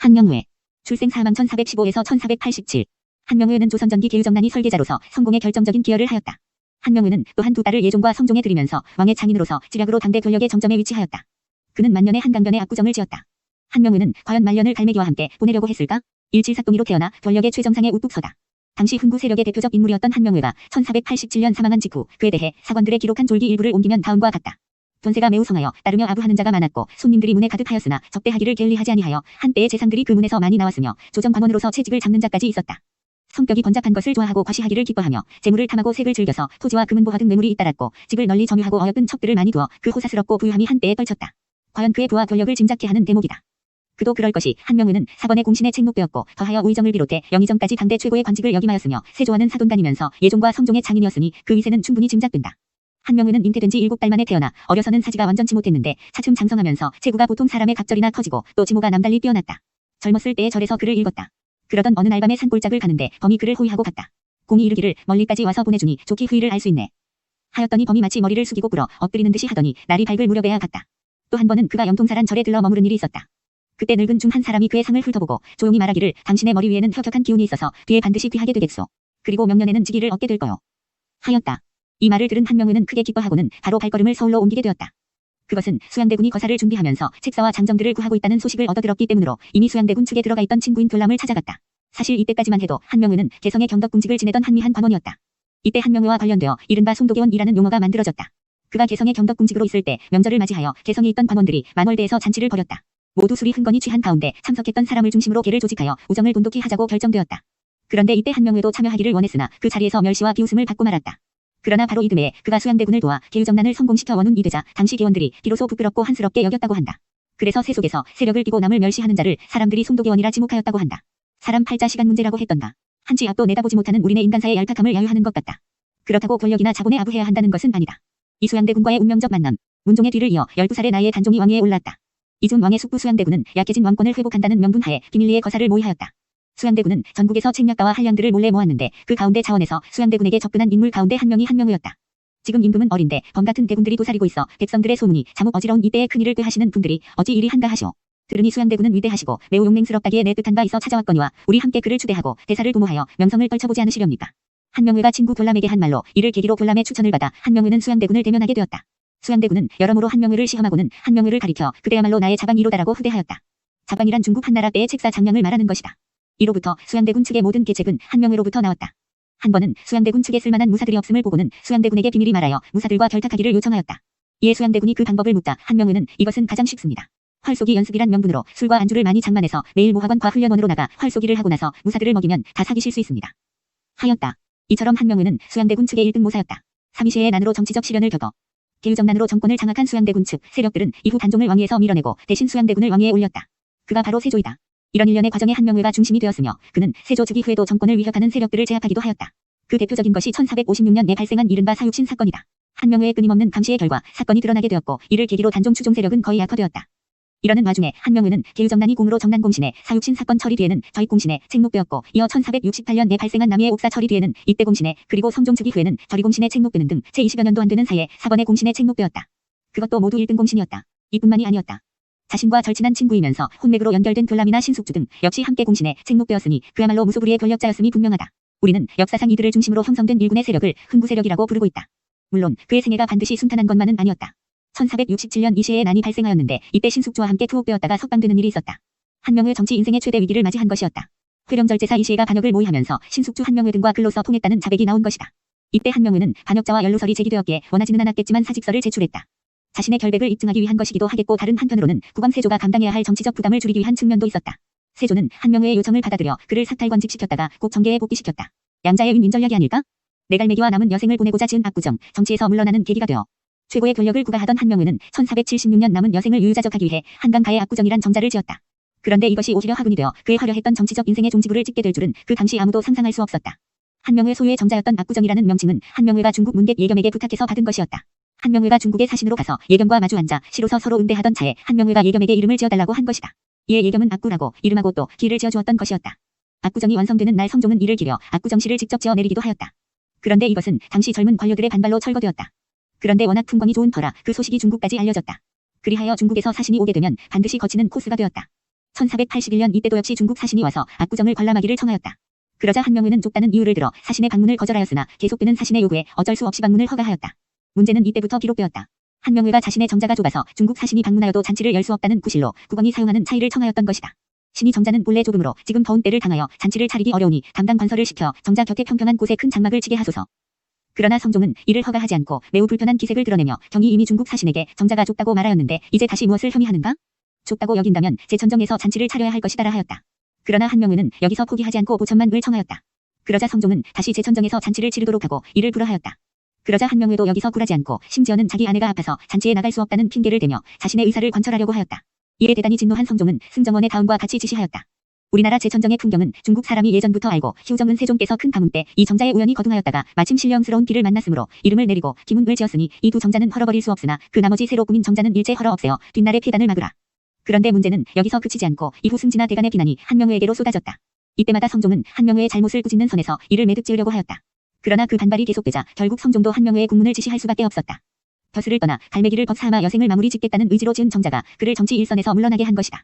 한명회. 출생 사망 1415에서 1487. 한명회는 조선전기 계유정난이 설계자로서 성공에 결정적인 기여를 하였다. 한명회는 또한 두 딸을 예종과 성종에 들이면서 왕의 장인으로서 지략으로 당대 권력의 정점에 위치하였다. 그는 만년에 한강변에 압구정을 지었다. 한명회는 과연 말년을 갈매기와 함께 보내려고 했을까? 일칠삭동이로 태어나 권력의 최정상에 우뚝 서다. 당시 흥구 세력의 대표적 인물이었던 한명회가 1487년 사망한 직후 그에 대해 사관들의 기록한 졸기 일부를 옮기면 다음과 같다. 돈세가 매우 성하여 따르며 아부하는 자가 많았고 손님들이 문에 가득하였으나 접대하기를 게을리하지 아니하여 한때의 재상들이 그 문에서 많이 나왔으며 조정관원으로서 채직을 잡는 자까지 있었다. 성격이 번잡한 것을 좋아하고 과시하기를 기뻐하며 재물을 탐하고 색을 즐겨서 토지와 금은보화 등 매물이 잇따랐고 집을 널리 점유하고 어여쁜 척들을 많이 두어 그 호사스럽고 부유함이 한때에 떨쳤다. 과연 그의 부와 권력을 짐작케 하는 대목이다. 그도 그럴 것이 한명우는 사번의 공신에 책록되었고 더하여 우의정을 비롯해 영의정까지 당대 최고의 관직을 역임하였으며 세조와는 사돈간이면서 예종과 성종의 장인이었으니 그 위세는 충분히 짐작된다. 한명우는 잉태된 지 7달 만에 태어나 어려서는 사지가 완전치 못했는데 차츰 장성하면서 체구가 보통 사람의 각절이나 커지고 또 지모가 남달리 뛰어났다. 젊었을 때에 절에서 글을 읽었다. 그러던 어느 날 밤에 산골짝을 가는데 범이 그를 호위하고 갔다. 공이 이르기를 멀리까지 와서 보내주니 좋기 후일을 알수 있네. 하였더니 범이 마치 머리를 숙이고 꿇어 엎드리는 듯이 하더니 날이 밝을 무렵에야 갔다. 또 한 번은 그가 영통사란 절에 들러 머무른 일이 있었다. 그때 늙은 중 한 사람이 그의 상을 훑어보고 조용히 말하기를 당신의 머리 위에는 혁혁한 기운이 있어서 뒤에 반드시 귀하게 되겠소. 그리고 명년에는 직위를 얻게 될 거요. 하였다. 이 말을 들은 한명우는 크게 기뻐하고는 바로 발걸음을 서울로 옮기게 되었다. 그것은 수양대군이 거사를 준비하면서 책사와 장정들을 구하고 있다는 소식을 얻어들었기 때문으로 이미 수양대군 측에 들어가 있던 친구인 돌람을 찾아갔다. 사실 이때까지만 해도 한명우는 개성의 경덕궁직을 지내던 한미한 관원이었다. 이때 한명우와 관련되어 이른바 송도계원이라는 용어가 만들어졌다. 그가 개성의 경덕궁직으로 있을 때 명절을 맞이하여 개성에 있던 관원들이 만월대에서 잔치를 벌였다. 모두 술이 흥건히 취한 가운데 참석했던 사람을 중심으로 개를 조직하여 우정을 돈독히 하자고 결정되었다. 그런데 이때 한명우도 참여하기를 원했으나 그 자리에서 멸시와 비웃음을 받고 말았다. 그러나 바로 이듬해 그가 수양대군을 도와 계유정난을 성공시켜 원운 이 되자 당시 계원들이 비로소 부끄럽고 한스럽게 여겼다고 한다. 그래서 세 속에서 세력을 띠고 남을 멸시하는 자를 사람들이 송도계원이라 지목하였다고 한다. 사람 팔자 시간 문제라고 했던가. 한치 앞도 내다보지 못하는 우리네 인간사의 얄팍함을 야유하는 것 같다. 그렇다고 권력이나 자본에 아부해야 한다는 것은 아니다. 이 수양대군과의 운명적 만남, 문종의 뒤를 이어 12살의 나이에 단종이 왕위에 올랐다. 이중 왕의 숙부 수양대군은 약해진 왕권을 회복한다는 명분하에 비밀리에 거사를 모의하였다. 수양대군은 전국에서 책략가와 한량들을 몰래 모았는데 그 가운데 차원에서 수양대군에게 접근한 인물 가운데 한 명이 한명우였다. 지금 임금은 어린데 범 같은 대군들이 도사리고 있어 백성들의 소문이 자목 어지러운 이때에 큰일을 꾀하시는 분들이 어찌 일이 한가 하시오. 들으니 수양대군은 위대하시고 매우 용맹스럽다기에 내 뜻한 바 있어 찾아왔거니와 우리 함께 그를 추대하고 대사를 도모하여 명성을 떨쳐보지 않으시렵니까. 한명우가 친구 돌람에게 한 말로 이를 계기로 돌람의 추천을 받아 한명우는 수양대군을 대면하게 되었다. 수양대군은 여러모로 한명우를 시험하고는 한명우를 가리켜 그대야말로 나의 자반이로다라고 후대하였다. 자반이란 중국 한나라 때의 책사 장량을 말하는 것이다. 이로부터 수양대군 측의 모든 계책은 한명우로부터 나왔다. 한 번은 수양대군 측에 쓸만한 무사들이 없음을 보고는 수양대군에게 비밀히 말하여 무사들과 결탁하기를 요청하였다. 이에 수양대군이 그 방법을 묻다 한명우는 이것은 가장 쉽습니다. 활쏘기 연습이란 명분으로 술과 안주를 많이 장만해서 매일 모학원과 훈련원으로 나가 활쏘기를 하고 나서 무사들을 먹이면 다 사기실 수 있습니다. 하였다. 이처럼 한명우는 수양대군 측의 1등 모사였다. 삼위시의 난으로 정치적 실현을 겪어 계유정난으로 정권을 장악한 수양대군 측 세력들은 이후 단종을 왕위에서 밀어내고 대신 수양대군을 왕위에 올렸다. 그가 바로 세조이다. 이런 일련의 과정에 한명우가 중심이 되었으며 그는 세조 즉위 후에도 정권을 위협하는 세력들을 제압하기도 하였다. 그 대표적인 것이 1456년에 발생한 이른바 사육신 사건이다. 한명우의 끊임없는 감시의 결과 사건이 드러나게 되었고 이를 계기로 단종 추종 세력은 거의 악화되었다. 이러는 와중에 한명우는 계유정난이 공으로 정난공신에 사육신 사건 처리 뒤에는 저익공신에 책록되었고 이어 1468년에 발생한 남이의 옥사 처리 뒤에는 이때 공신에 그리고 성종 즉위 후에는 저리공신에 책록되는 등 제20여 년도 안 되는 사이에 사번의 공신에 책록되었다. 그것도 모두 1등 공신이었다. 이뿐만이 아니었다. 자신과 절친한 친구이면서 혼맥으로 연결된 돌람이나 신숙주 등 역시 함께 공신에 책록되었으니 그야말로 무소불위의 권력자였음이 분명하다. 우리는 역사상 이들을 중심으로 형성된 일군의 세력을 흥구 세력이라고 부르고 있다. 물론 그의 생애가 반드시 순탄한 것만은 아니었다. 1467년 이시에 난이 발생하였는데 이때 신숙주와 함께 투옥되었다가 석방되는 일이 있었다. 한 명의 정치 인생의 최대 위기를 맞이한 것이었다. 회령절제사 이시에가 반역을 모의하면서 신숙주 한명회 등과 글로써 통했다는 자백이 나온 것이다. 이때 한명회는 반역자와 연루설이 제기되었기에 원하지는 않았겠지만 사직서를 제출했다. 자신의 결백을 입증하기 위한 것이기도 하겠고 다른 한편으로는 국왕 세조가 감당해야 할 정치적 부담을 줄이기 위한 측면도 있었다. 세조는 한명회의 요청을 받아들여 그를 사탈관직시켰다가 꼭 정계에 복귀시켰다. 양자의 윈윈 전략이 아닐까? 내갈매기와 남은 여생을 보내고자 지은 압구정, 정치에서 물러나는 계기가 되어 최고의 권력을 구가하던 한명우는 1476년 남은 여생을 유유자적하기 위해 한강가의 압구정이란 정자를 지었다. 그런데 이것이 오히려 화근이 되어 그의 화려했던 정치적 인생의 종지부를 찍게 될 줄은 그 당시 아무도 상상할 수 없었다. 한명우의 소유의 정자였던 압구정이라는 명칭은 한명우가 중국 문객 예겸에게 부탁해서 받은 것이었다. 한명우가 중국의 사신으로 가서 예겸과 마주 앉아 시로서 서로 응대하던 차에 한명우가 예겸에게 이름을 지어달라고 한 것이다. 이에 예겸은 압구라고 이름하고 또 길을 지어주었던 것이었다. 압구정이 완성되는 날 성종은 이를 기려 압구정시를 직접 지어내리기도 하였다. 그런데 이것은 당시 젊은 관료들의 반발로 철거되었다. 그런데 워낙 풍광이 좋은 터라 그 소식이 중국까지 알려졌다. 그리하여 중국에서 사신이 오게 되면 반드시 거치는 코스가 되었다. 1481년 이때도 역시 중국 사신이 와서 압구정을 관람하기를 청하였다. 그러자 한명회는 좁다는 이유를 들어 사신의 방문을 거절하였으나 계속되는 사신의 요구에 어쩔 수 없이 방문을 허가하였다. 문제는 이때부터 기록되었다. 한명회가 자신의 정자가 좁아서 중국 사신이 방문하여도 잔치를 열 수 없다는 구실로 국왕이 사용하는 차이를 청하였던 것이다. 신이 정자는 본래 조금으로 지금 더운 때를 당하여 잔치를 차리기 어려우니 담당 관서를 시켜 정자 곁에 평평한 곳에 큰 장막을 치게 하소서. 그러나 성종은 이를 허가하지 않고 매우 불편한 기색을 드러내며 경이 이미 중국 사신에게 정자가 좁다고 말하였는데 이제 다시 무엇을 혐의하는가? 좁다고 여긴다면 제천정에서 잔치를 차려야 할 것이다라 하였다. 그러나 한명회는 여기서 포기하지 않고 보천만 을 청하였다. 그러자 성종은 다시 제천정에서 잔치를 치르도록 하고 이를 불허하였다. 그러자 한명회도 여기서 굴하지 않고 심지어는 자기 아내가 아파서 잔치에 나갈 수 없다는 핑계를 대며 자신의 의사를 관철하려고 하였다. 이에 대단히 진노한 성종은 승정원의 다음과 같이 지시하였다. 우리나라 제천정의 풍경은 중국 사람이 예전부터 알고 휴정은 세종께서 큰 가문 때이 정자에 우연히 거둥하였다가 마침 신령스러운 길을 만났으므로 이름을 내리고 기문을 지었으니 이 두 정자는 헐어버릴 수 없으나 그 나머지 새로 꾸민 정자는 일제 헐어 없애어 뒷날의 폐단을 막으라. 그런데 문제는 여기서 그치지 않고 이후 승진아 대간의 비난이 한명회에게로 쏟아졌다. 이때마다 성종은 한명회의 잘못을 꾸짖는 선에서 이를 매듭 지으려고 하였다. 그러나 그 반발이 계속되자 결국 성종도 한명회의 국문을 지시할 수밖에 없었다. 벼슬을 떠나 갈매기를 벗삼아 여생을 마무리 짓겠다는 의지로 지은 정자가 그를 정치 일선에서 물러나게 한 것이다.